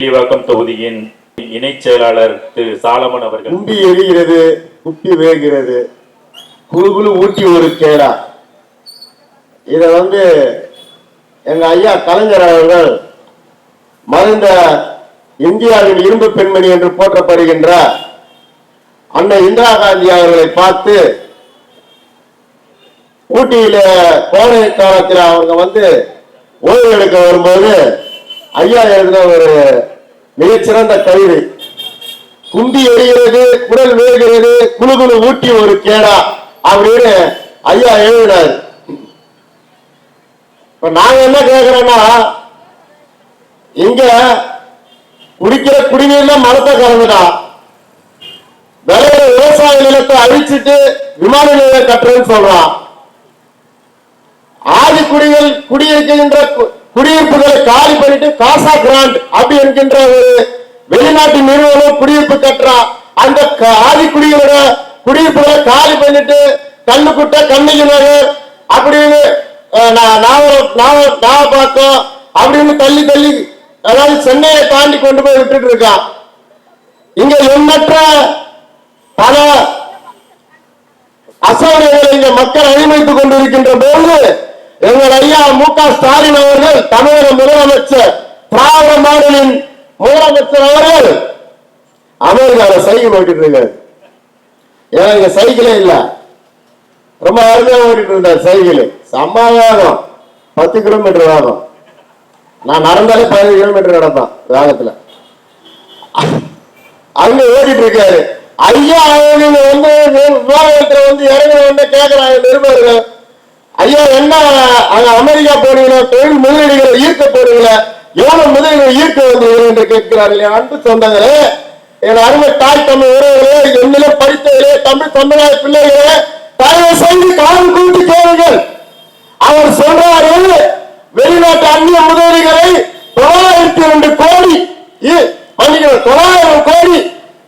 வில்லிவாக்கம் தொகுதியின் இணைச் செயலாளர் திரு சாலமன் அவர்கள். கும்பி எரிகிறது குப்பி வேகிறது. குழுகுழு ஊட்டி ஒரு கேடா. இத வந்து எங்க ஐயா கலைஞர் அவர்கள் மறைந்த இந்தியாவின் இரும்பு பெண்மணி என்று போற்றப்படுகின்ற அன்னை இந்திரா காந்தி அவர்களை பார்த்து ஊட்டியில கோடை காலத்தில் அவங்க வந்து ஓய்வு எடுக்க வரும்போது ஐயா எழுதின ஒரு மிகச்சிறந்த கவிதை. குண்டி எறிகிறது குரல் வேகிறது குழு குழு ஊட்டி ஒரு கேடா அப்படின்னு ஐயா எழுதினார். இப்ப நாங்க என்ன கேக்குறோம்னா இங்க குடிக்கிற குடிநீர்ல மரத்தை கலந்துடா விளையிற விவசாய நிலத்தை அழிச்சிட்டு விமான நிலையம் கட்டுறேன்னு சொல்றான் ஆதி குடிகள் குடியிருக்கின்ற கு- குடியிருப்புகளை காலி பண்ணிட்டு காசா கிராண்ட் அப்படி என்கின்ற ஒரு வெளிநாட்டு நிறுவனம் குடியிருப்பு கட்டுறான் அந்த ஆதி குடிகளோட குடியிருப்புகளை காலி பண்ணிட்டு கண்ணுக்குட்ட கண்ணகி நகர் அப்படின்னு நான் நா- அப்படின்னு தள்ளி தள்ளி அதாவது சென்னையை தாண்டி கொண்டு போய் விட்டுட்டு இருக்கான் இங்க எண்ணற்ற பல அசௌகரியங்களை இங்க மக்கள் அனுமதித்துக் கொண்டிருக்கின்ற போது எங்கள் ஐயா மு க ஸ்டாலின் அவர்கள் தமிழக முதலமைச்சர் திராவிட மாடலின் முதலமைச்சர் அவர்கள். அமெரிக்கால சைக்கிள் ஓட்டிட்டு இருக்காரு. ஏன்னா இங்க சைக்கிளே இல்ல. ரொம்ப அருமையா ஓட்டிட்டு இருந்தார் சைக்கிள். செம்ம வேகம். பத்து கிலோமீட்டர் வேகம். நான் நடந்தாலே பதினஞ்சு கிலோமீட்டர் நடப்பேன் வேகத்துல. அங்க ஓடிட்டு இருக்காரு. ஐயா அவங்க வந்து வி- விவாதத்துல வந்து இறங்கின உடனே கேட்கிறாங்க நிருபர்கள். ஐயா என்ன? அங்க அமெரிக்கா போறீங்களா தொழில் முதலீடுகளை ஈர்க்க போறீங்களா? எவ்வளவு முதலீடுகளை ஈர்க்க வந்தீர்கள் என்று கேட்கிறார்கள் அன்பு சொந்தங்களே. என் அருமை தாய் தமிழ் உறவுகளே என்னிலே படித்தவர்களே தமிழ் தமிழாய பிள்ளைகளே தயவு செய்து காது கூட்டி கேளுங்கள். அவர் சொல்றாரு வெளிநாட்டு அந்நிய முதலீடுகளை தொள்ளாயிரத்தி ரெண்டு கோடி இ- தொள்ளாயிரம் கோடி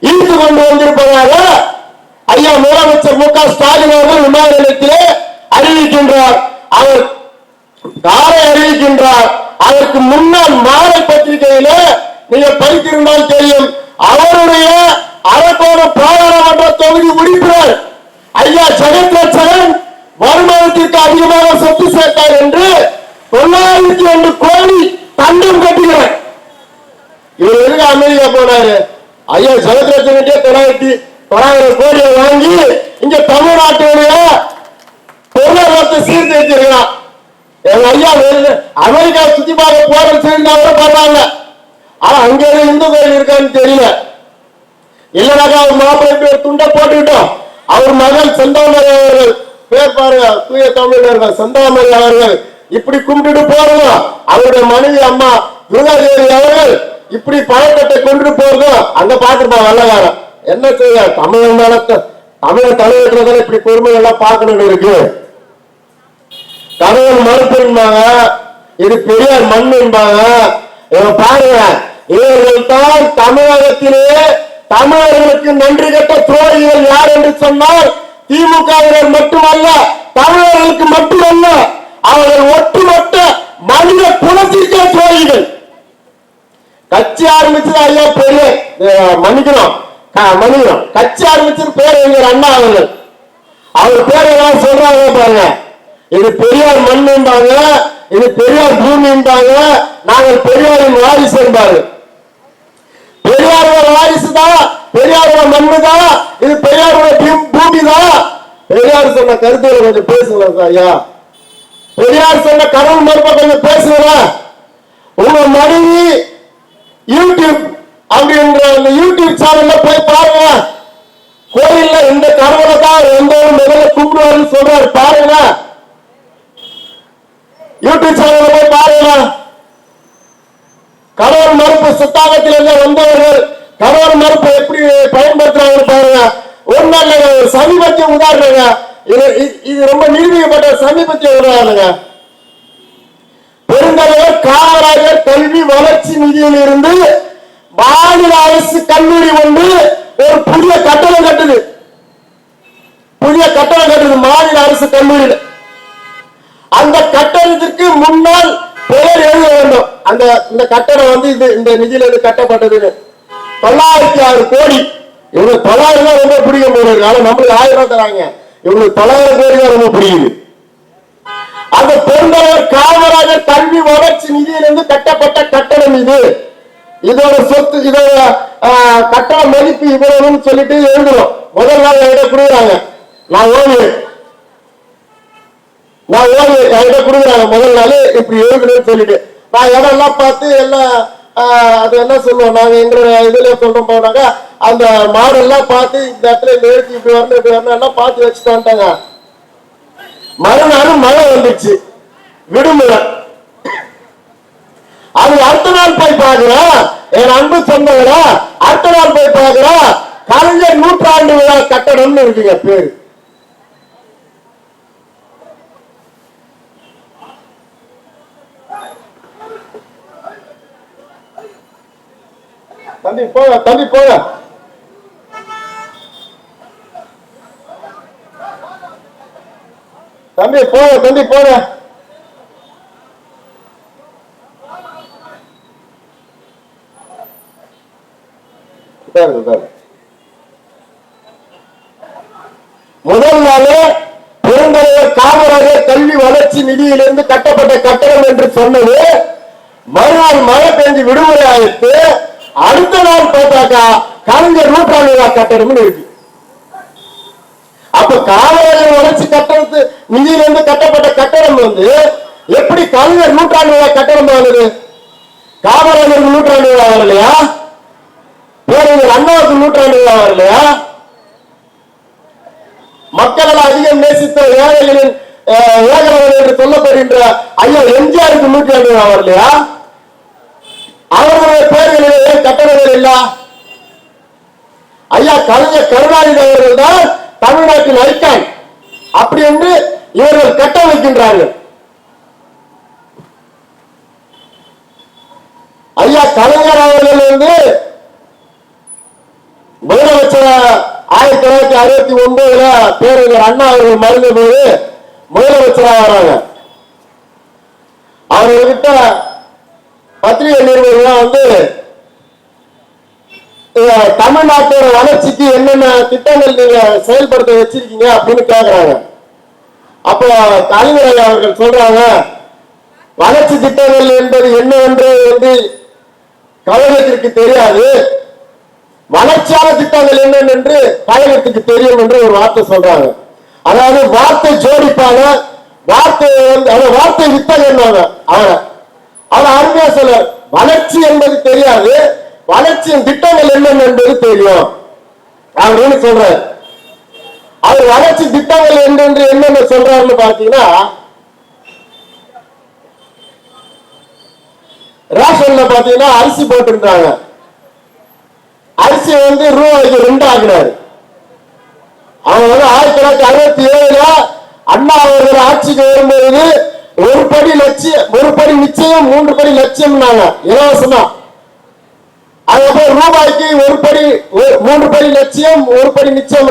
ஈர்த்து கொண்டு வந்திருப்பதாக ஐயா முதலமைச்சர் மு க ஸ்டாலின் அவர்கள் விமான நிலையத்திலே அறிவிக்கின்றார். அவர் காரை அறிவிக்கின்றார்? அதற்கு முன்னால் மாலை பத்திரிகையில நீங்க படித்திருந்தால் தெரியும் அவருடைய அரக்கோண பாராளுமன்ற தொகுதி உறுப்பினர் ஐயா ஜெகத் வருமானத்திற்கு அதிகமாக சொத்து சேர்த்தார் என்று தொள்ளாயிரத்தி ரெண்டு கோடி தண்டம் கட்டுகிறார். இவர் எதுக்கு அமெரிக்கா போனாரு? ஐயா ஜெகத்ரட்சன்கிட்டே தொள்ளாயிரத்தி தொள்ளாயிரம் கோடியை வாங்கி இங்க தமிழ்நாட்டினுடைய எங்க ஐயா அமெரிக்கா சுத்தி பார்க்க போறேன்னு சொல்லியிருந்தா கூட பரவாயில்ல ஆனா அங்க இந்து கோயில் இருக்கான்னு தெரியல. இல்லைனாக்கா அவர் மாப்பிள்ளை பேர் துண்டை போட்டுக்கிட்டோம். அவர் மகள் செந்தாமரை அவர்கள் பேர் பாருங்க தூய தமிழர்கள் செந்தாமரை அவர்கள். இப்படி கும்பிட்டு போறதும் அவருடைய மனைவி அம்மா துர்காதேவி அவர்கள் இப்படி பழக்கத்தை கொண்டு போறதும் அங்க பார்த்துருப்பான் வெள்ளக்காரன் என்ன செய்ய தமிழ் மேலத்தை தமிழ் தலைவர்கள் இப்படி பொறுமை எல்லாம் பார்க்கணும்னு இருக்கு. கடவுள் மறுப்புன்பாங்க இது பெரியார் மண்ணுன்பாங்க என்பாங்க. பாருங்க. இவர்கள் தான் தமிழகத்திலே தமிழர்களுக்கு நன்றி கட்ட துரோகிகள் யார் என்று சொன்னால் திமுகவினர் மட்டுமல்ல தமிழர்களுக்கு மட்டுமல்ல அவர்கள் ஒட்டுமொத்த மனித குலத்திற்கே துரோகிகள். கட்சி ஆரம்பிச்சது ஐயா பெரிய மன்னிக்கணும். மன்னிக்கணும். கட்சி ஆரம்பிச்சது பேர் எங்க அண்ணா அவர்கள். அவர் பேர் எல்லாம் சொல்றாங்க பாருங்க. இது பெரியார் மண்ணுன்றாங்க இது பெரியார் பூமின்றாங்க நாங்கள் பெரியாரின் வாரிசு என்பாரு. பெரியாரோட வாரிசு தான் பெரியாரோட மண்ணு தான் இது பெரியாரோட பூமி தான். பெரியார் சொன்ன கருத்துக்களை கொஞ்சம் பேசுங்களேன் ஐயா? பெரியார் சொன்ன கடவுள் மறுப்ப கொஞ்சம் பேசுங்களேன் உங்க மனைவி யூடியூப் அப்படின்ற அந்த யூடியூப் சேனல்ல போய் பாருங்க. கோயில்ல இந்த கடவுளை தான் எந்த ஒரு முதல்ல கும்பிடுவாருன்னு சொல்றாரு பாருங்க. யூடியூப் சேனல்ல போய் பாருங்க. கடவுள் மறுப்பு சித்தாந்தத்தில் இருந்து வந்தவர்கள் கடவுள் மறுப்பு எப்படி பயன்படுத்துறாங்கன்னு பாருங்க. ஒரு நாள் ஒரு சமீபத்திய உதாரணங்க. இது இது- இது ரொம்ப நிரூபிக்கப்பட்ட சமீபத்திய உதாரணங்க. பெருந்தலைவர் காமராஜர் கல்வி வளர்ச்சி நிதியில் இருந்து மாநில அரசு கல்லூரி ஒன்று ஒரு புதிய கட்டணம் கட்டுது. புதிய கட்டணம் கட்டுது மாநில அரசு கல்லூரியில். அந்த கட்டணத்திற்கு முன்னால் பெயர் எழுத வேண்டும். அந்த இந்த கட்டடம் வந்து இது இந்த நிதியில இருந்து கட்டப்பட்டதுன்னு தொள்ளாயிரத்தி ஆறு கோடி. இவங்களுக்கு தொள்ளாயிரம் தான் ரொம்ப பிடிக்க போறாரு ஆனா நம்மளுக்கு ஆயிரம் ரூபாய் தராங்க. இவங்களுக்கு தொள்ளாயிரம் கோடி தான் ரொம்ப பிடிக்குது. அந்த பெருந்தலைவர் காமராஜர் கல்வி வளர்ச்சி நிதியிலிருந்து கட்டப்பட்ட கட்டடம் இது. இதோட சொத்து இதோட கட்டண மதிப்பு இவ்வளவுன்னு சொல்லிட்டு எழுதுறோம். முதல் நாள் என்கிட்ட கொடுக்குறாங்க. நான் ஓடுவேன் நான் ஓய்வு என்கிட்ட கொடுக்குறாங்க. முதல் நாள் இப்படி இருக்குன்னு சொல்லிட்டு. நான் இடம்லாம் பார்த்து எல்லாம் அது என்ன சொல்லுவோம்? நாங்க எங்களுடைய இதுல சொல்றோம் போனாங்க அந்த மாடெல்லாம் பார்த்து இந்த இடத்துல இந்த எழுத்து இப்படி வரணும் இப்படி வரணும் எல்லாம் பார்த்து வச்சுட்டு வந்துட்டாங்க. மறுநாள் மழை வந்துச்சு. விடுமுறை. அது அடுத்த நாள் போய் பார்க்கிறோம் என் அன்பு சொந்தங்களா அடுத்த நாள் போய் பார்க்கிறோம் கலைஞர் நூற்றாண்டு விழா கட்டணம்னு இருக்குங்க பேரு. தம்பி போங்க தம்பி போங்க. தம்பி போங்க தம்பி போங்க. முதல் நாளே பெருந்தலைவர் காமராஜர் கல்வி வளர்ச்சி நிதியிலிருந்து கட்டப்பட்ட கட்டடம் என்று சொன்னது மறுநாள் மழை பெஞ்சு விடுமுறை ஆயிட்டு அடுத்த நாள் பார்த்தாக்கா கலைஞர் நூற்றாண்டு விழா கட்டடம்னு இருக்கு அப்ப காவலர்கள் வளர்ச்சி கட்டணத்து நிதியிலிருந்து கட்டப்பட்ட கட்டணம் வந்து எப்படி கலைஞர் நூற்றாண்டு விழா கட்டணம் ஆகுது காமராஜர் நூற்றாண்டு விழா வரலையா? பேரறிஞர் அண்ணாவுக்கு நூற்றாண்டு விழா வரலையா? மக்களால் அதிகம் நேசித்த ஏழைகளின் அஹ், ஏகரவன் என்று சொல்லப்படுகின்ற ஐயா எம்ஜிஆருக்கு நூற்றாண்டு விழா வரலையா? அவர்களுடைய பேர்களிலே ஏன் கட்டணங்கள் இல்ல. ஐயா கலைஞர் கருணாநிதி அவர்கள் தான் தமிழ்நாட்டின் ஐக்கான் அப்படி என்று இவர்கள் கட்டமைக்கின்றார்கள் ஐயா கலைஞர் அவர்கள் வந்து முதலமைச்சர் ஆயிரத்தி தொள்ளாயிரத்தி அறுபத்தி ஒன்பதுல பேரறிஞர் அண்ணா அவர்கள் மறைந்த போது முதலமைச்சராக வராங்க அவர்கிட்ட பத்திரிகை நிறுவனம் வந்து தமிழ்நாட்டோட வளர்ச்சிக்கு என்னென்ன திட்டங்கள் நீங்க செயல்படுத்த வச்சிருக்கீங்க? அப்படின்னு கேக்குறாங்க. அப்போ கலைஞர் அவர்கள் சொல்றாங்க வளர்ச்சி திட்டங்கள் என்பது என்னவென்று வந்து கழகத்திற்கு தெரியாது. வளர்ச்சியான திட்டங்கள் என்னென்ன என்று கழகத்துக்கு தெரியும் என்று ஒரு வார்த்தை சொல்றாங்க. அதாவது வார்த்தை ஜோடிப்பாங்க வார்த்தை வந்து அதாவது வார்த்தை வித்தகன் அவரை. அவர் அருமையா சொல்ல வளர்ச்சி என்பது தெரியாது. வளர்ச்சியின் திட்டங்கள் என்னென்ன என்பது தெரியும். அப்படின்னு சொல்றாரு அவர் வளர்ச்சி திட்டங்கள் என்னென்று என்னென்ன சொல்றாருன்னு பாத்தீங்கன்னா ரேஷன்ல பாத்தீங்கன்னா அரிசி போட்டிருந்தாங்க. அரிசி வந்து ரூபாய்க்கு ரெண்டு ஆகினாரு அவங்க வந்து ஆயிரத்தி தொள்ளாயிரத்தி அறுபத்தி ஏழுல அண்ணா அவர்கள் ஆட்சிக்கு வரும்போது ஒரு படி லட்சியம் ஒரு படி நிச்சயம் மூன்று படி லட்சியம் இலவசமா. அதுக்கப்புறம் ரூபாய்க்கு ஒரு படி ஒரு- மூன்று படி லட்சியம் ஒரு படி நிச்சயம்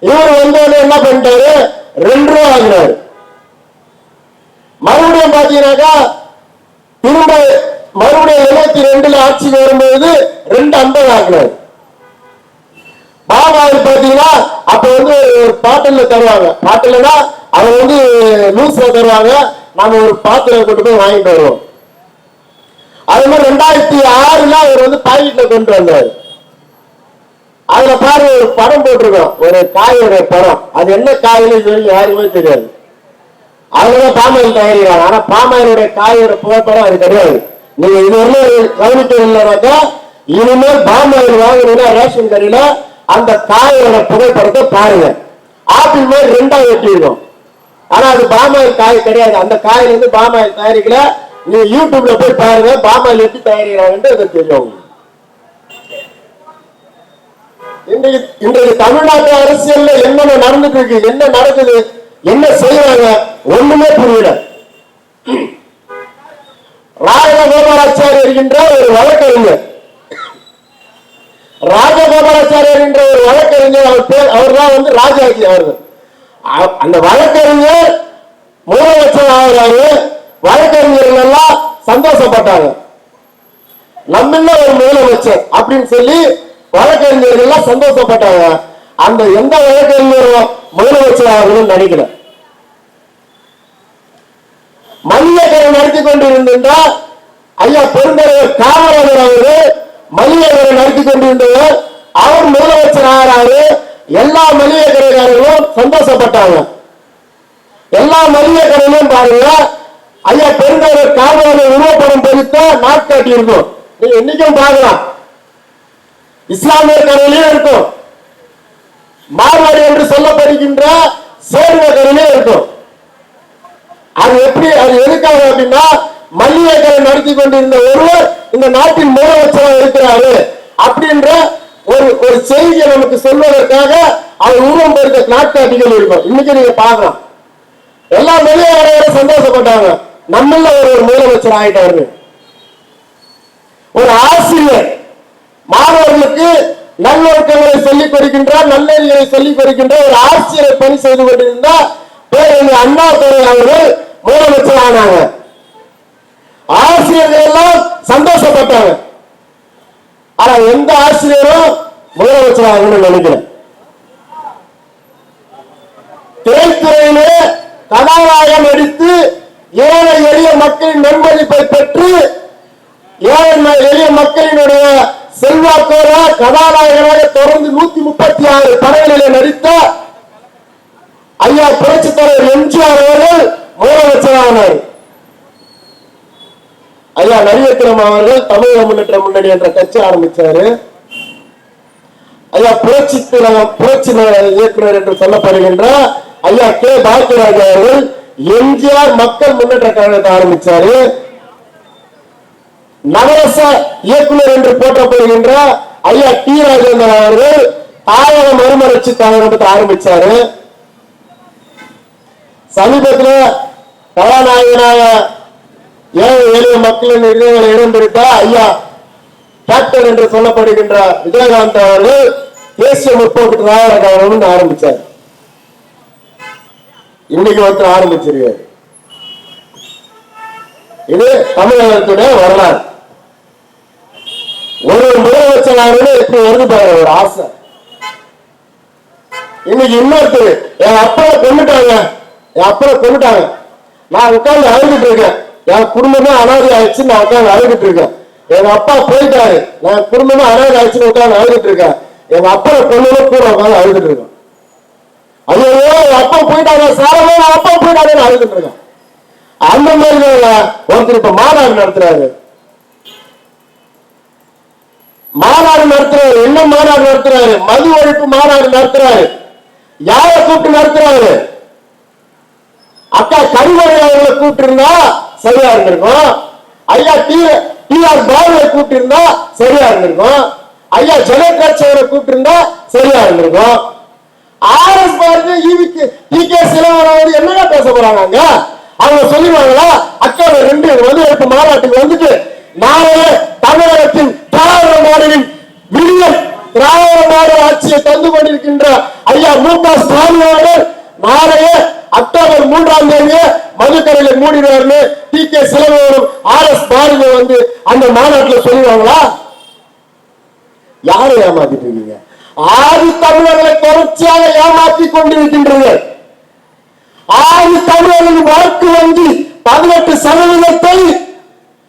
இவர் வந்தோடனே என்ன பண்ணிட்டாரு? ரெண்டு ரூபா ஆகுறாரு மறுபடியும் பாத்தீங்கன்னாக்கா திரும்ப மறுபடியும் எழுபத்தி ரெண்டுல ஆட்சிக்கு வரும்போது ரெண்டு ஐம்பது ஆகினார் பாபா பாத்தீங்கன்னா அப்ப வந்து ஒரு பாட்டல்ல தருவாங்க. பாட்டில்னா அவங்க வந்து லூஸ்ல தருவாங்க. நாம ஒரு பாத்திரம் கொண்டு போய் வாங்கிட்டு வருவோம். அது மாதிரி ரெண்டாயிரத்தி ஆறுல அவர் வந்து பாக்கெட்ல கொண்டு வந்தார். அதுல பாரு ஒரு படம் போட்டிருக்கோம். ஒரு காயோட படம். அது என்ன காயின்னு சொல்லி யாருமே தெரியாது. அதுலதான் பாமாயில் தயாரிக்கிறாங்க ஆனா பாமாயிலுடைய காயோட புகைப்படம் அது கிடையாது. நீங்க இது வரலும் கவனிக்கவில்லைனாக்கா இனிமேல் பாமாயில் வாங்கணும்னா ரேஷன் கடையில அந்த காயோட புகைப்படத்தை பாருங்க. ஆப்பிள் மாதிரி ரெண்டா வெட்டிருக்கும் ஆனா அது பாமாயில் காய் கிடையாது. அந்த காயில இருந்து பாமாயில் தயாரிக்கல. நீ யூடியூப்ல போய் பாருங்க பாமாயில் எப்படி தயாரிக்கிறாங்கன்னு தெரியும். இன்றைக்கு இன்றைக்கு தமிழ்நாட்டு அரசியல்ல என்னென்ன நடந்துட்டு இருக்கு என்ன நடக்குது என்ன செய்யறாங்க ஒண்ணுமே புரியல. ராஜகோபாலாச்சாரியர் என்கின்ற ஒரு வழக்கறிஞர். ராஜகோபாலாச்சாரியர் என்ற ஒரு வழக்கறிஞர் அவர் பேர் அவர் தான் வந்து ராஜாஜி அவர்கள். அந்த வழக்கறிஞர் முதலமைச்சர் ஆகிறாரு வழக்கறிஞர்கள் எல்லாம் சந்தோஷப்பட்டாங்க. நம்ம ஒரு முதலமைச்சர் அப்படின்னு சொல்லி வழக்கறிஞர்கள் எல்லாம் சந்தோஷப்பட்டாங்க. அந்த எந்த வழக்கறிஞரும் முதலமைச்சர் ஆகணும்னு நினைக்கல. மளிகை கடை நடத்தி கொண்டிருந்தா ஐயா பெருந்தலைவர் காமராஜர் அவரு மளிகை கடை நடத்தி கொண்டிருந்தவர். அவர் முதலமைச்சர் ஆகிறாரு. எல்லா மளிகை கடைக்காரர்களும் சந்தோஷப்பட்டாங்க. எல்லா மளிகை கடையிலும் பாருங்க ஐயா பெருந்தவர் காமராஜர் உருவப்படம் பொறுத்த நாட்காட்டி இருக்கும். நீங்க இன்னைக்கும் பார்க்கலாம். இஸ்லாமிய கடையிலையும் இருக்கும். மார்வாடி என்று சொல்லப்படுகின்ற சேர்ந்த கடையிலையும் இருக்கும். அது எப்படி அது எதுக்காக அப்படின்னா மல்லிகை கடை நடத்தி கொண்டிருந்த ஒருவர் இந்த நாட்டின் முதலமைச்சராக இருக்கிறாரு அப்படின்ற ஒரு ஒரு செய்தியை நமக்கு சொல்வதற்காக அவர் உருவம் பெருக்க நாட்காட்டிகள் இருக்கும் இன்னைக்கு நீங்க பாக்கலாம் எல்லா மல்லிகை சந்தோஷப்பட்டாங்க. நம்மள ஒரு ஒரு முதலமைச்சர் ஆயிட்டாரு ஒரு ஆசிரியர் மாணவர்களுக்கு நல்லொழுக்கங்களை சொல்லிக் கொடுக்கின்றார் நல்லெறிகளை சொல்லிக் கொடுக்கின்ற ஒரு ஆசிரியர் பணி செய்து கொண்டிருந்தார் பேரறிஞர் அண்ணா துறை அவர்கள் முதலமைச்சர் ஆனாங்க. ஆசிரியர்கள் எல்லாம் சந்தோஷப்பட்டாங்க. ஆனா எந்த ஆசிரியரும் முதலமைச்சர் ஆகணும்னு நினைக்கிறேன். திரைத்துறையிலே கதாநாயகம் நடித்து ஏழை எளிய மக்களின் நன்மதிப்பை பெற்று ஏழை எளிய மக்களினுடைய செல்வாக்கோட கதாநாயகனாக தொடர்ந்து நூத்தி முப்பத்தி ஆறு படங்களிலே நடித்த ஐயா புரட்சி தலைவர் எம்ஜிஆர் அவர்கள் முதலமைச்சரானார் ஐயா நரியத்திரம் அவர்கள் தமிழக முன்னேற்ற முன்னணி என்ற கட்சி ஆரம்பிச்சாரு. ஐயா புரட்சி புரட்சி இயக்குனர் என்று சொல்லப்படுகின்ற ஐயா கே. பாக்கியராஜ் அவர்கள் எம்ஜிஆர் மக்கள் முன்னேற்ற கழகத்தை ஆரம்பிச்சாரு. நவரச இயக்குனர் என்று போற்றப்படுகின்ற ஐயா டி. ராஜேந்திரன் அவர்கள் தாயக மறுமலர்ச்சி கழகத்தை ஆரம்பிச்சாரு. சமீபத்தில் கதாநாயகனாக ஏழை எளிய மக்களின் இதயங்களை இடம் ஐயா டாக்டர் என்று சொல்லப்படுகின்ற விஜயகாந்த் அவர்கள் தேசிய முற்போக்கு திராவிட கழகம் ஆரம்பிச்சார். இன்னைக்கு ஒருத்தர் ஆரம்பிச்சிருக்காரு. இது தமிழகத்துடைய வரலாறு. ஒரு முதலமைச்சராகவே இப்படி வருது பாருங்க ஒரு ஆசை. இன்னைக்கு இன்னொருத்தர் என் அப்பாவை கொண்டுட்டாங்க என் அப்பாவை கொண்டுட்டாங்க நான் உட்கார்ந்து அழுதுட்டு இருக்கேன். என் குடும்பமே அனாதை ஆயிடுச்சு நான் உட்காந்து அழுதுட்டு இருக்கேன். எங்க அப்பா போயிட்டாரு. நான் குடும்பமே அனாதை ஆயிடுச்சுன்னு உட்காந்து அழுதுட்டு இருக்கேன். எங்க அப்பா பொண்ணுமே கூட உட்காந்து அழுதுட்டு இருக்கேன். ஐயோ என் அப்பா போயிட்டாங்க சாரமே என் அப்பா போயிட்டாருன்னு அழுதுட்டு இருக்கேன். அந்த மாதிரி ஒருத்தர் இப்ப மாநாடு நடத்துறாரு. மாநாடு நடத்துறாரு. என்ன மாநாடு நடத்துறாரு? மது ஒழிப்பு மாநாடு நடத்துறாரு. யாரை கூப்பிட்டு நடத்துறாரு? அக்கா கருவறை அவர்களை கூப்பிட்டு இருந்தா சரியா இருந்திருக்கும். ஐயா டி டி ஆர் பாபுவை கூப்பிட்டு இருந்தா சரியா இருந்திருக்கும். ஐயா ஜெகத்ராஜ் அவரை கூப்பிட்டு இருந்தா சரியா இருந்திருக்கும். ஆர் எஸ் பாரதி ஈவிக்கு டி கே சிலவரம் வந்து என்னங்க பேச போறாங்க அங்க? அவங்க சொல்லிடுவாங்களா? அக்கா ரெண்டு வந்து எடுத்து மாநாட்டுக்கு வந்துட்டு நாளைய தமிழகத்தின் திராவிட மாடலின் விடியல் திராவிட மாடல் ஆட்சியை தந்து கொண்டிருக்கின்ற ஐயா மு க ஸ்டாலின் அவர்கள் நாளைய அக்டோபர் மூன்றாம் தேதி மதுக்கரையில மூடிடுவார்னு டி கே சிலவரும் ஆர் எஸ் பாரதி வந்து அந்த மாநாட்டுல சொல்லுவாங்களா? யாரை ஏமாத்திட்டு இருக்கீங்க? ஆறு தமிழர்களை தொடர்ச்சியாக ஏமாற்றி கொண்டிருக்கின்றீர்கள் ஆறு தமிழர்களின் வாக்கு வங்கி பதினெட்டு சதவீதத்தை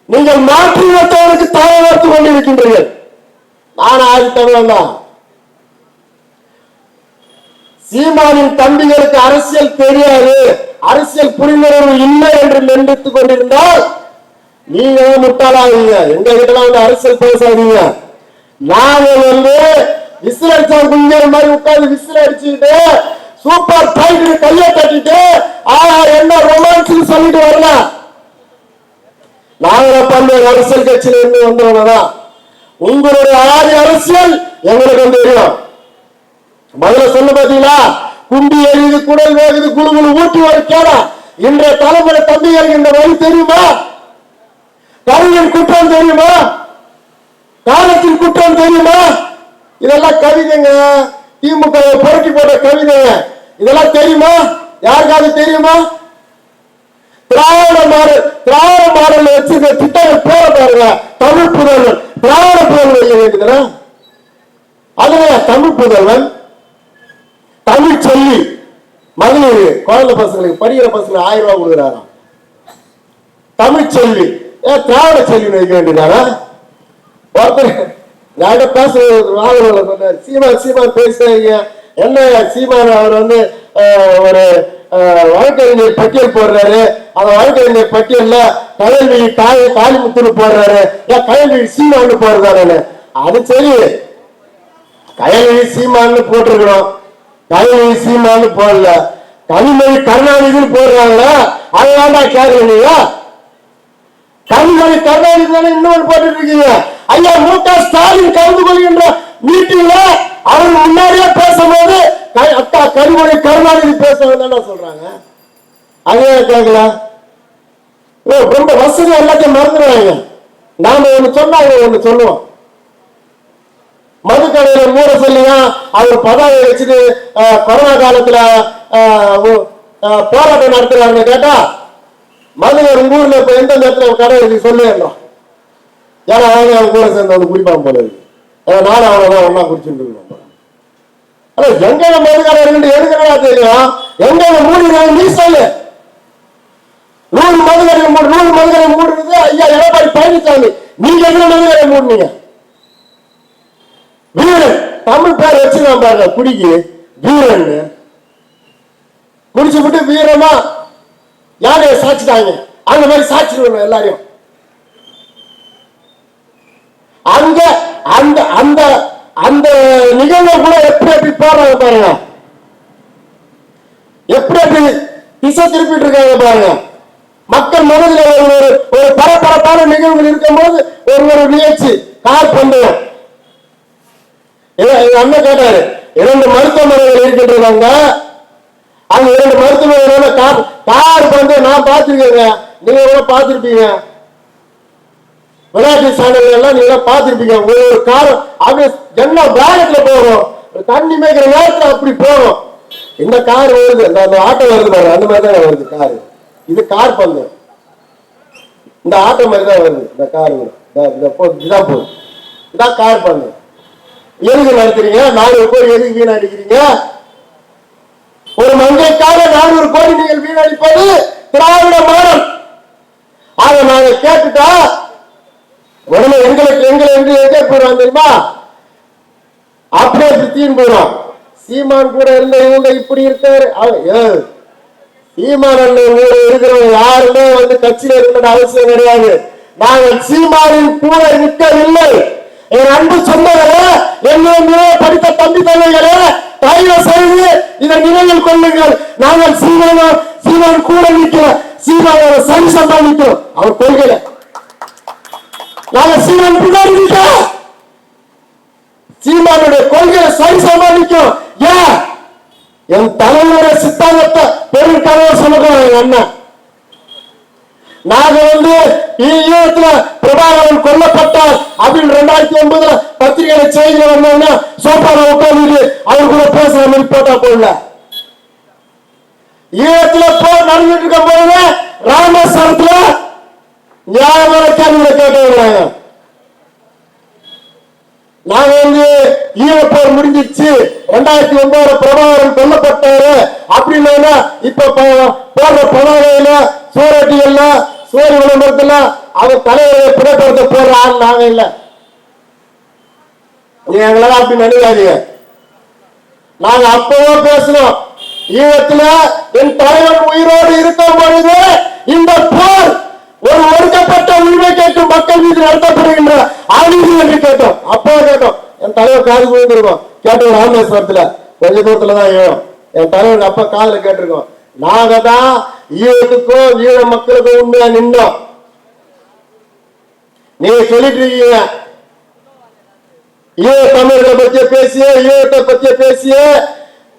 நீங்கள் மாற்றி வைத்தவருக்கு தயாரித்துக் கொண்டிருக்கின்றீர்கள். நான் ஆறு தமிழன் தான். சீமானின் தம்பிகளுக்கு அரசியல் தெரியாது. அரசியல் புரிந்துணர்வு இல்லை என்று நினைத்துக் கொண்டிருந்தால் நீங்க முட்டாளாவீங்க. எங்க கிட்ட வந்து அரசியல் பேசாதீங்க. நாங்க வந்து விசில் அடிச்சா குஞ்சர் மாதிரி உட்கார்ந்து விசில் அடிச்சுக்கிட்டு சூப்பர் ஃபைட் கையை தட்டிட்டு ஆஹா என்ன ரொமான்ஸ் சொல்லிட்டு வரல. நாங்க பல்வேறு அரசியல் கட்சியில இருந்து வந்தவங்க தான். உங்களுடைய ஆதி அரசியல் எங்களுக்கு தெரியும். முதல்ல சொல்ல பாத்தீங்களா? குண்டி எரியுது குடல் வேகுது குழு குழு ஊட்டி ஒரு கேடா. இன்றைய தலைமுறை தம்பிகளுக்கு இந்த வழி தெரியுமா? கருவின் குற்றம் தெரியுமா? காலத்தின் குற்றம் தெரியுமா? இதெல்லாம் கவிதைங்க. திமுக புரட்டி போட்ட கவிதைங்க. இதெல்லாம் தெரியுமா? யாருக்காவது தெரியுமா? திராவிட மாடல் திராவிட மாடல் வச்சிருக்க திட்டங்கள் போற பாருங்க. தமிழ் புதல்வன் திராவிட புதல்வன் வைக்க அதுல தமிழ் புதல்வன். தமிழ் சொல்லி மகளிர் குழந்தை பசங்களுக்கு படிக்கிற பசங்களை ஆயிரம் ரூபாய் கொடுக்குறாராம். தமிழ் செல்வி ஏன் திராவிட செல்வி வைக்க வேண்டியதானா ஒருத்தர் நான் பேச சொன்னார். சீமான் சீமான் பேசுறீங்க. என்ன சீமான் அவர் வந்து ஒரு வழக்கறிஞர் பட்டியல் போடுறாரு. அந்த வழக்கறிஞர் பட்டியல்ல கயல்வி தாய் காளிமுத்துன்னு போடுறாரு. ஏன் கயல்வி சீமான்னு போடுறாரு அது சரி. கயல்வி சீமான்னு போட்டிருக்கிறோம் கயல்வி சீமான்னு போடல. தனிமொழி கருணாநிதினு போடுறாங்களா? அது வேண்டாம் கேட்கறீங்க கனிமொழி கருணாநிதி தானே இன்னொரு போட்டுட்டு இருக்கீங்க ஐயா மு க ஸ்டாலின் கலந்து கொள்கின்ற மீட்டிங்ல அவர் முன்னாடியே பேசும்போது க- அக்கா கனிமொழி கருணாநிதி பேசுவாங்க சொல்றாங்க. அதே கேட்கல ஓ, ரொம்ப வசதி எல்லாத்தையும் மறந்துடுவாங்க நாம ஒண்ணு சொன்னா ஒண்ணு சொல்லுவோம். மதுக்கடையில மூட சொல்லியா? அவர் பதாவை வச்சுட்டு கொரோனா காலத்துல போராட்டம் நடத்துறாருன்னு கேட்டா மதுரை உங்க ஊர்ல இப்ப எந்த நேரத்துல கடை இருக்கு சொல்லிடணும் ஏன்னா அவங்க அவங்க கூட சேர்ந்து வந்து குடிப்பான் போல இருக்கு. ஏன்னா நானும் அவ்வளவுதான் ஒன்னா குடிச்சுட்டு இருக்கணும் போல. ஆனா எங்க மதுக்கடை இருக்கு எதுக்குறா தெரியும்? எங்க மூடி நீ சொல்லு. நூறு மதுக்கடை மூடு நூறு மதுக்கடை மூடுறது ஐயா எடப்பாடி பழனிசாமி நீங்க எத்தனை மதுக்கடை மூடுனீங்க? வீரன். தமிழ் பேர் வச்சுக்கலாம் பாருங்க குடிக்கு. வீரன் குடிச்சு விட்டு வீரமா யாரைய சாச்சிட்டாங்க. அந்த மாதிரி சாச்சிடுவோம் எல்லாரையும். அங்க அந்த அந்த அந்த நிகழ்வு கூட எப்படி எப்படி போடுறாங்க பாருங்க. எப்படி எப்படி திசை திருப்பிட்டு இருக்காங்க பாருங்க. மக்கள் மனதில் ஒரு ஒரு பரபரப்பான நிகழ்வுகள் இருக்கும்போது ஒரு ஒரு நிகழ்ச்சி. கார் பந்தயம். எங்க அண்ணன் கேட்டாரு இரண்டு மருத்துவமனைகள் இருக்கின்றதாங்க அந்த இரண்டு மருத்துவமனைகளோட கார் கார் வந்து நான் பார்த்துருக்கேங்க. நீங்க கூட பார்த்துருப்பீங்க. விளையாட்டு சேனல் எல்லாம் நீங்க பார்த்துருப்பீங்க. ஒரு கார் அப்படியே என்ன வேகத்துல போகும்? ஒரு தண்ணி மேய்க்கிற நேரத்துல அப்படி போகும். இந்த கார் வருது. இந்த அந்த ஆட்டோ வருது பாரு அந்த மாதிரி தான் வருது கார். இது கார் பந்து. இந்த ஆட்டோ மாதிரி தான் வருது. இந்த கார். இந்த போ- இதான் போகுது இதான் கார் பந்து. எதுக்கு நடத்துறீங்க? நானூறு கோடி எதுக்கு வீணடிக்கிறீங்க? ஒரு மங்கைக்காக நானூறு கோடி நீங்கள் வீணடிப்பது திராவிட மாடல். ஆக நாங்க கேட்டுட்டா உடனே எங்களுக்கு எங்களை என்று எங்கே போயிடுவாங்க தெரியுமா? அப்படியே சுத்தின்னு போயிடும். சீமான் கூட இருந்த இவங்க இப்படி இருக்காரு. சீமான் அண்ணன் கூட இருக்கிறவங்க யாருமே வந்து கட்சியில இருக்கிற அவசியம் கிடையாது. நாங்கள் சீமானின் கூட நிற்கவில்லை என் அன்பு சொந்தங்களே என்னுடைய படித்த தம்பி தங்கைகளே தயவு செய்து இதை நினைவில் கொள்ளுங்கள். நாங்கள் சீமான சீமான் கூட நிற்கிறோம். சீமானோட சரி சம்பாதிக்கிறோம் அவர் கொள்கையில. நாங்கள் சீமான் பின்னாடி நிற்கிறோம். சீமானுடைய கொள்கையை சரி சம்பாதிக்கிறோம் ஏன்? என் தலைவருடைய சித்தாந்தத்தை பெருக்கவே சொல்லுறோம் என் அண்ணன். நாங்க வந்து ஈழத்துல பிரபாகரன் கொல்லப்பட்டார். அப்படின்னு ரெண்டாயிரத்தி ஒன்பதுல பத்திரிகையில செய்தியில வந்தோம்னா சோபால உட்கார்ந்து அவர் கூட பேசுற மாதிரி போட்டா போடல ஈழத்துல போர் நடந்துட்டு இருக்கும் போது ராமேஸ்வரத்துல நியாயமான கேள்விகளை கேட்டு நாங்க வந்து ஈழப்போர் முடிஞ்சிச்சு ரெண்டாயிரத்தி ஒன்பதுல பிரபாகரன் கொல்லப்பட்டாரு. அப்படின்னா இப்ப ப- போடுற பதாகையில சூரட்டிகள்ல சூரிய விளம்பரத்துல அவர் தலைவரை புகைப்படத்தை போடுற ஆள் நாங்க இல்ல. நீங்க எங்களால அப்படி நினைக்காதீங்க. நாங்க அப்பவும் பேசணும் ஈழத்துல என் தலைவன் உயிரோடு இருக்கும் பொழுது இந்த போர் ஒரு ஒடுக்கப்பட்ட உரிமை கேட்கும் மக்கள் மீது நடத்தப்படுகின்ற அநீதி என்று கேட்டோம். அப்போ கேட்டோம். என் தலைவர் காது விழுந்திருக்கோம் கேட்டோம் ராமேஸ்வரத்துல. கொஞ்ச தூரத்துல தான் ஏழும் என் தலைவர் அப்ப காதல கேட்டிருக்கோம். நாங்க தான் ஈழத்துக்கோ ஈழ மக்களுக்கோ உண்மையா நின்றோம் நீங்க சொல்லிட்டு இருக்கீங்க. ஈழ தமிழர்களை பற்றிய பேசிய ஈழத்தை பற்றிய பேசிய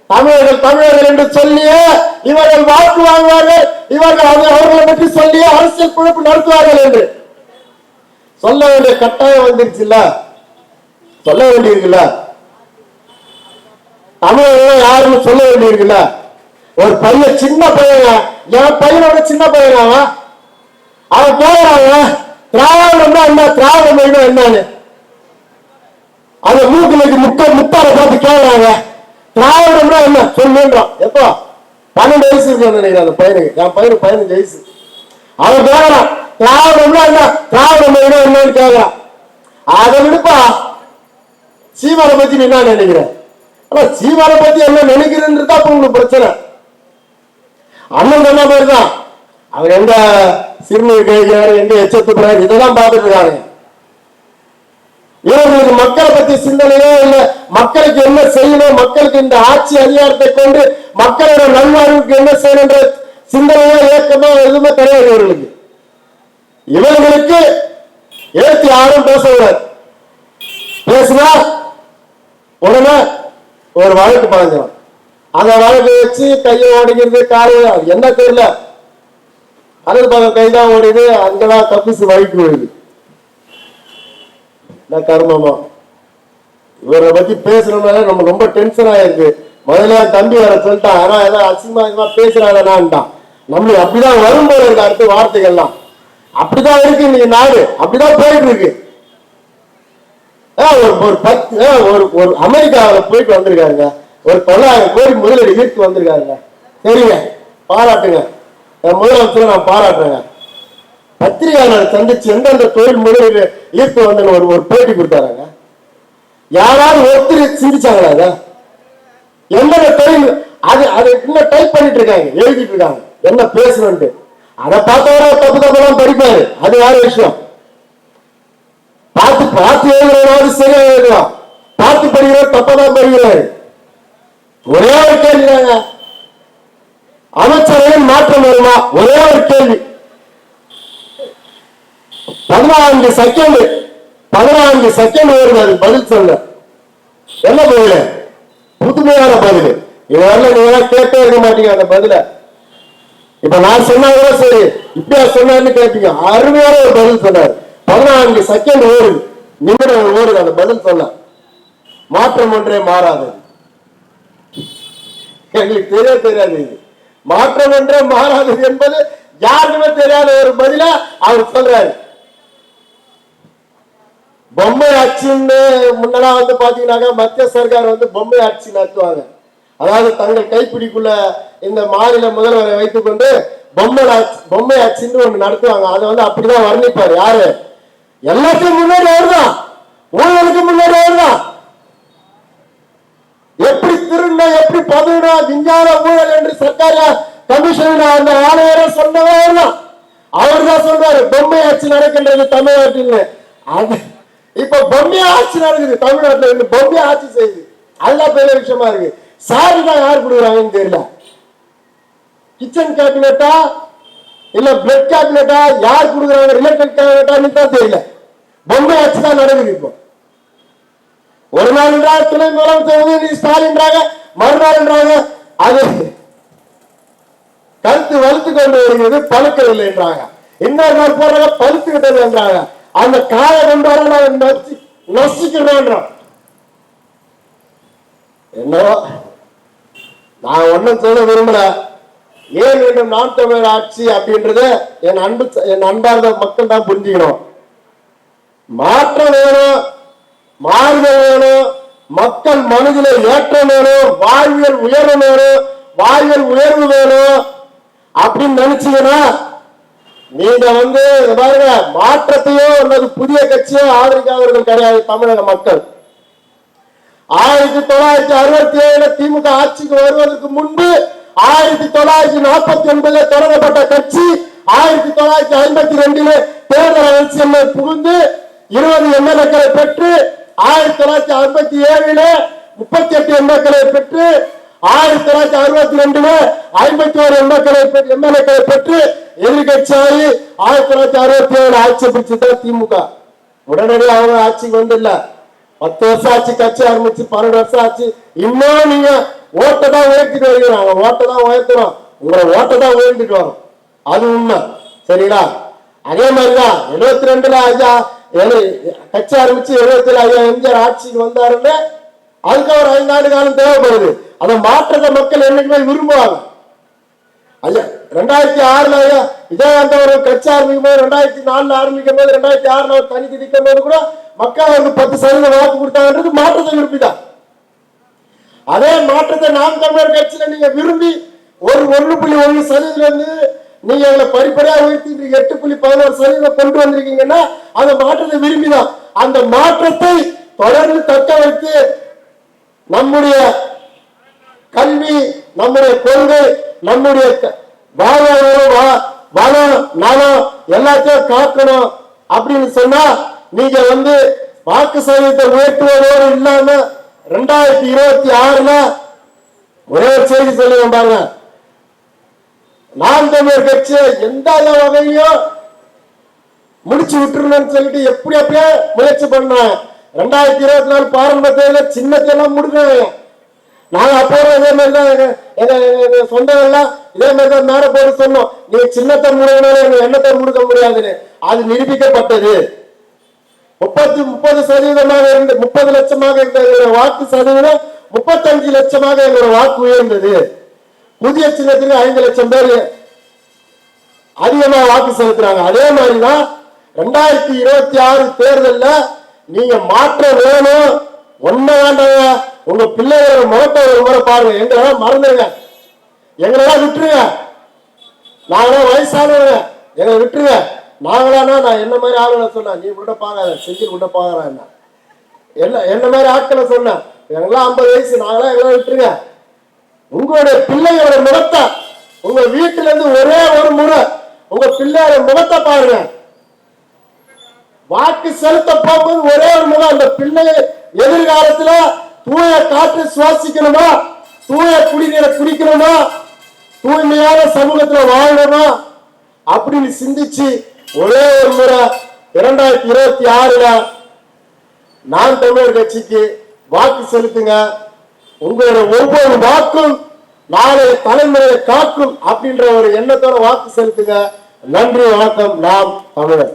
தமிழர்கள் தமிழர்கள் என்று சொல்லிய இவர்கள் வாக்கு வாங்குவார்கள் இவர்கள் அவர்களை பற்றி சொல்லிய அரசியல் குழப்பு நடத்துவார்கள் என்று. சொல்ல வேண்டிய கட்டாயம் வந்துருச்சுல்ல? சொல்ல வேண்டியிருக்குல்ல? தமிழர்கள் யாருன்னு சொல்ல வேண்டியிருக்குல்ல? ஒரு பையன் சின்ன பையன்? என் பையனோட சின்ன பையனாவா? அவன் போயிடாங்க திராவிடம்னா என்ன திராவிட மொழினா என்னன்னு. அந்த மூக்கிலுக்கு முக்க முத்தாரை பார்த்து கேட்கறாங்க திராவிடம்னா என்ன சொல்லுன்றான் எப்போ? பன்னெண்டு வயசு இருக்கு நினைக்கிறேன் அந்த பையனுக்கு. என் பையனுக்கு பதினஞ்சு வயசு. அவன் கேட்கறான் திராவிடம்னா என்ன திராவிட மொழினா என்னன்னு கேட்கறான் அதை விடுப்பா. சீமானை பத்தி நீ என்ன நினைக்கிறேன் ஆனா சீமானை பத்தி என்ன நினைக்கிறேன்றது தான் அப்ப உங்களுக்கு பிரச்சனை. அண்ணன் சொன்ன மாதிரி தான் அவர் எந்த சிறுநீர் கழிக்கிறாரு எந்த எச்சத்துக்கிறாரு இதெல்லாம் பார்த்துட்டு இருக்காங்க இவர்களுக்கு மக்களை பத்தி சிந்தனையே இல்லை. மக்களுக்கு என்ன செய்யணும் மக்களுக்கு இந்த ஆட்சி அதிகாரத்தை கொண்டு மக்களோட நல்வாழ்வுக்கு என்ன செய்யணும்ன்ற சிந்தனையோ இயக்கமோ எதுவுமே கிடையாது இவர்களுக்கு. இவர்களுக்கு ஏற்றி யாரும் பேசக்கூடாது. பேசுனா உடனே ஒரு வழக்கு பாஞ்சிடும் அந்த வழக்கு வச்சு கையை ஓடிக்கிறது காலையில. அது என்ன தெரியல. அதன் பக்கம் கைதான் ஓடிது அங்கதான் தப்பிச்சு வழிக்கு விழுது நான் கர்மமா? இவரை பத்தி பேசுறதுனால நம்ம ரொம்ப டென்ஷன் ஆயிருக்கு. முதல்ல என் தம்பி வர சொல்லிட்டான் ஆனா ஏதோ அசிங்கமா இதுமா பேசுறாங்கன்னான்ட்டான் நம்மளுக்கு அப்படிதான் வரும் போல இருக்கு அடுத்த வார்த்தைகள்லாம். அப்படிதான் இருக்கு இன்னைக்கு நாடு. அப்படிதான் போயிட்டு இருக்கு. ஆ, ஒரு ஒரு பத்து ஆ, ஒரு ஒரு அமெரிக்காவில் போயிட்டு வந்திருக்காருங்க. ஒரு பல்லாயிரம் கோடி முதலீடு ஈர்த்து வந்திருக்காருங்க. சரிங்க பாராட்டுங்க. என் முதலமைச்சரை நான் பாராட்டுறேங்க. பத்திரிகையாளர் சந்திச்சு எந்தெந்த தொழில் முதலீடு ஈர்த்து வந்தன்னு ஒரு ஒரு பேட்டி கொடுத்தாராங்க. யாராவது ஒருத்தர் சிந்திச்சாங்களா அதை? எந்தெந்த தொழில் அது அது இன்னும் டைப் பண்ணிட்டு இருக்காங்க எழுதிட்டு இருக்காங்க என்ன பேசணும்ட்டு அதை பார்த்தவரை தப்பு தப்பெல்லாம் படிப்பாரு. அது வேற விஷயம். பார்த்து பார்த்து எழுதுறவனாவது சரியா எழுதுவான். பார்த்து படிக்கிறவர் தப்பதான் படிக்கிறாரு. ஒரே ஒரு கேள்வி தாங்க அமைச்சரவையில் மாற்றம் வருமா? ஒரே ஒரு கேள்வி. பதினான்கு செகண்ட் பதினான்கு செகண்ட் வருது அது பதில் சொல்ல என்ன பதில்? புதுமையான பதில். இதெல்லாம் நீங்க கேட்டே இருக்க மாட்டீங்க அந்த பதில. இப்ப நான் சொன்னா கூட சரி இப்படியா சொன்னார்னு கேட்பீங்க அருமையான ஒரு பதில் சொன்னார். பதினான்கு செகண்ட் ஓடுது நிமிடம் ஓடுது அந்த பதில் சொல்ல மாற்றம் ஒன்றே மாறாதது எங்களுக்கு தெரிய தெரியாது. மாற்றம் என்ற மாறாதது என்பது யாருக்குமே தெரியாத ஒரு பதில அவர் சொல்றாரு. பொம்மை ஆட்சின்னு முன்னெல்லாம் வந்து பாத்தீங்கன்னாக்கா மத்திய சர்க்கார் வந்து பொம்மை ஆட்சி நடத்துவாங்க. அதாவது தங்கள் கைப்பிடிக்குள்ள இந்த மாநில முதல்வரை வைத்துக்கொண்டு பொம்மை பொம்மை ஆட்சின்னு ஒண்ணு நடத்துவாங்க. அதை வந்து அப்படிதான் வர்ணிப்பாரு. யாரு? எல்லாத்தையும் முன்னாடி வருதான் ஊழலுக்கு முன்னாடி வருதான் எப்படி திருண்ண எப்படி பதுனா விஞ்ஞான ஊழல் என்று சர்க்கார கமிஷன் அந்த ஆணையரை சொன்னவே தான். அவர் தான் சொல்றாரு பொம்மை ஆட்சி நடக்கின்றது தமிழ்நாட்டில். அது இப்ப பொம்மை ஆட்சி நடக்குது தமிழ்நாட்டில் இருந்து பொம்மை ஆட்சி செய்யுது. அதுதான் பெரிய விஷயமா இருக்கு. சாரி தான் யார் கொடுக்குறாங்கன்னு தெரியல. கிச்சன் கேபினட்டா இல்ல பிளட் கேபினட்டா யார் கொடுக்குறாங்க ரிலேட்டட் கேபினட்டான்னு தான் தெரியல. பொம்மை ஆட்சி தான் நடக்குது இப்போ. ஒரு நாள் என்றால் துணை முதலமைச்சர் உதயநிதி ஸ்டாலின்றாங்க மறுநாள்ன்றாங்க அது கருத்து வலுத்து கொண்டு வருகிறது பழுக்கவில்லை என்றாங்க இன்னொரு நாள் போடுறாங்க பழுத்து என்றாங்க அந்த காயை கொண்டு வர நான் நச்சு நசிக்கிறோம் என்னவோ நான் ஒன்னும் சொல்ல விரும்பல. ஏன் வேண்டும் நாம் தமிழர் ஆட்சி அப்படின்றத என் அன்பு என் அன்பார்ந்த மக்கள் தான் புரிஞ்சுக்கணும். மாற்றம் வேணும். மாறுதல் வேணும் மக்கள் மனதில ஏற்றம் வேணும் வாழ்வியல் உயர்வு வேணும் வாழ்வியல் உயர்வு வேணும். அப்படின்னு நினைச்சீங்கன்னா நீங்க வந்து பாருங்க மாற்றத்தையோ அல்லது புதிய கட்சியோ ஆதரிக்காதவர்கள் கிடையாது தமிழக மக்கள். ஆயிரத்தி தொள்ளாயிரத்தி அறுபத்தி ஏழுல திமுக ஆட்சிக்கு வருவதற்கு முன்பு ஆயிரத்தி தொள்ளாயிரத்தி நாற்பத்தி ஒன்பதுல தொடங்கப்பட்ட கட்சி ஆயிரத்தி தொள்ளாயிரத்தி ஐம்பத்தி ரெண்டில தேர்தல் அரசியல் புகுந்து இருபது எம்எல்ஏக்களை பெற்று ஆயிரத்தி தொள்ளாயிரத்தி அறுபத்தி ஏழுல முப்பத்தி எட்டு எம்எல்ஏக்களை பெற்று ஆயிரத்தி தொள்ளாயிரத்தி அறுபத்தி ரெண்டுல ஐம்பத்தி ஒரு எம்எல்ஏக்களை எம்எல்ஏக்களை பெற்று எதிர்கட்சியாகி ஆயிரத்தி தொள்ளாயிரத்தி அறுபத்தி ஏழு ஆட்சி பிடிச்சது திமுக. உடனடியாக அவங்க ஆட்சிக்கு வந்து இல்ல பத்து வருஷம் ஆச்சு கட்சி ஆரம்பிச்சு பன்னெண்டு வருஷம் ஆச்சு. இன்னும் நீங்க ஓட்டை தான் உயர்த்திட்டு வருகிறாங்க ஓட்டை தான் உயர்த்துறோம் உங்களை ஓட்டை தான் உயர்ந்துட்டு வரும். அது உண்மை. சரிங்களா? அதே மாதிரிதான் எழுபத்தி ரெண்டுல ஐயா கட்சி ஆரம்பிச்சு எழுபத்துல ஐயா எம்ஜிஆர் ஆட்சிக்கு வந்தாருன்னு அதுக்கு ஒரு ஐந்தாண்டு காலம் தேவைப்படுது. அதை மாற்றத்தை மக்கள் என்னைக்குமே விரும்புவாங்க. ஐயா ரெண்டாயிரத்தி ஆறுல ஐயா விஜயகாந்த் அவர் கட்சி ஆரம்பிக்கும் போது ரெண்டாயிரத்தி நாலுல ஆரம்பிக்கும் போது ரெண்டாயிரத்தி ஆறுல அவர் தனி திணிக்கும் போது கூட மக்கள் அவருக்கு பத்து சதவீதம் வாக்கு கொடுத்தாங்கன்றது மாற்றத்தை விரும்பிதான். அதே மாற்றத்தை நாம் தமிழர் கட்சியில நீங்க விரும்பி ஒரு ஒண்ணு புள்ளி ஒன்று சதவீதம் நீங்க எங்களை படிப்படியா உயர்த்தி எட்டு புள்ளி பதினோரு சதவீதம் கொண்டு வந்திருக்கீங்கன்னா அந்த மாற்றத்தை விரும்பிதான். அந்த மாற்றத்தை தொடர்ந்து தக்க வைத்து நம்முடைய கல்வி நம்முடைய கொள்கை நம்முடைய வாழ்வாதாரம் வா- வளம் நலம் எல்லாத்தையும் காக்கணும். அப்படின்னு சொன்னா நீங்க வந்து வாக்கு சதவீதத்தை உயர்த்துவதோடு இல்லாம ரெண்டாயிரத்தி இருபத்தி ஆறுல ஒரே ஒரு செய்தி சொல்லுங்க பாருங்க. நாம் தமிழர் கட்சியை எந்த வகையிலும் முடிச்சு விட்டுருணும்னு சொல்லிட்டு எப்படி அப்படியே முயற்சி பண்ணேன். ரெண்டாயிரத்தி இருபத்தி நாலு பாரம்பரிய தேர்தல சின்னத்தை எல்லாம் நாங்க அப்போ இதே மாதிரி தான் எங்க எங்க இதே மாதிரி தான் மேல போட்டு சொன்னோம். நீ சின்னத்தை முடிக்கணும் எங்க எண்ணத்தை முடுக்க முடியாதுன்னு. அது நிரூபிக்கப்பட்டது. முப்பத்தி முப்பது சதவீதமாக இருந்த முப்பது லட்சமாக இருந்த வாக்கு சதவீதம் முப்பத்தஞ்சு லட்சமாக எங்களோட வாக்கு உயர்ந்தது. புதிய சின்னத்துக்கு ஐந்து லட்சம் பேர் அதிகமா வாக்கு செலுத்துறாங்க. அதே மாதிரிதான் ரெண்டாயிரத்தி இருபத்தி ஆறு தேர்தலில் நீங்க மாற்ற வேணும். ஒன்ன வேண்டாங்க. உங்க பிள்ளைகளோட முகத்தை ஒரு முறை பாருங்க. எங்களை மறந்துடுங்க எங்களெல்லாம் விட்டுருங்க. நாங்களாம் வயசானவங்க. எங்களை விட்டுருங்க. நாங்களானா நான் என்ன மாதிரி ஆளுங்களை சொன்னேன் நீ விட பாக்காத செஞ்சு விட பாக்குறேன் என்ன என்ன மாதிரி ஆட்களை சொன்னேன் எங்களாம் ஐம்பது வயசு நாங்களாம் எங்களை விட்டுருங்க. உங்களுடைய பிள்ளையோட முகத்தை உங்க வீட்டுல இருந்து ஒரே ஒரு முறை உங்க பிள்ளையோட முகத்தை பாருங்க. வாக்கு செலுத்த போகும்போது ஒரே ஒரு முறை அந்த பிள்ளைய எதிர்காலத்துல தூய காற்று சுவாசிக்கணுமா? தூய குடிநீரை குடிக்கணுமா? தூய்மையான சமூகத்துல வாழணுமா? அப்படின்னு சிந்திச்சு ஒரே ஒரு முறை இரண்டாயிரத்தி இருபத்தி ஆறுல நான் தமிழர் கட்சிக்கு வாக்கு செலுத்துங்க. உங்களோட ஒவ்வொரு வாக்கும் நாளை தலைமுறையை காக்கும் அப்படின்ற ஒரு எண்ணத்தோட வாக்கு செலுத்துங்க. நன்றி வணக்கம். நாம் தமிழர்.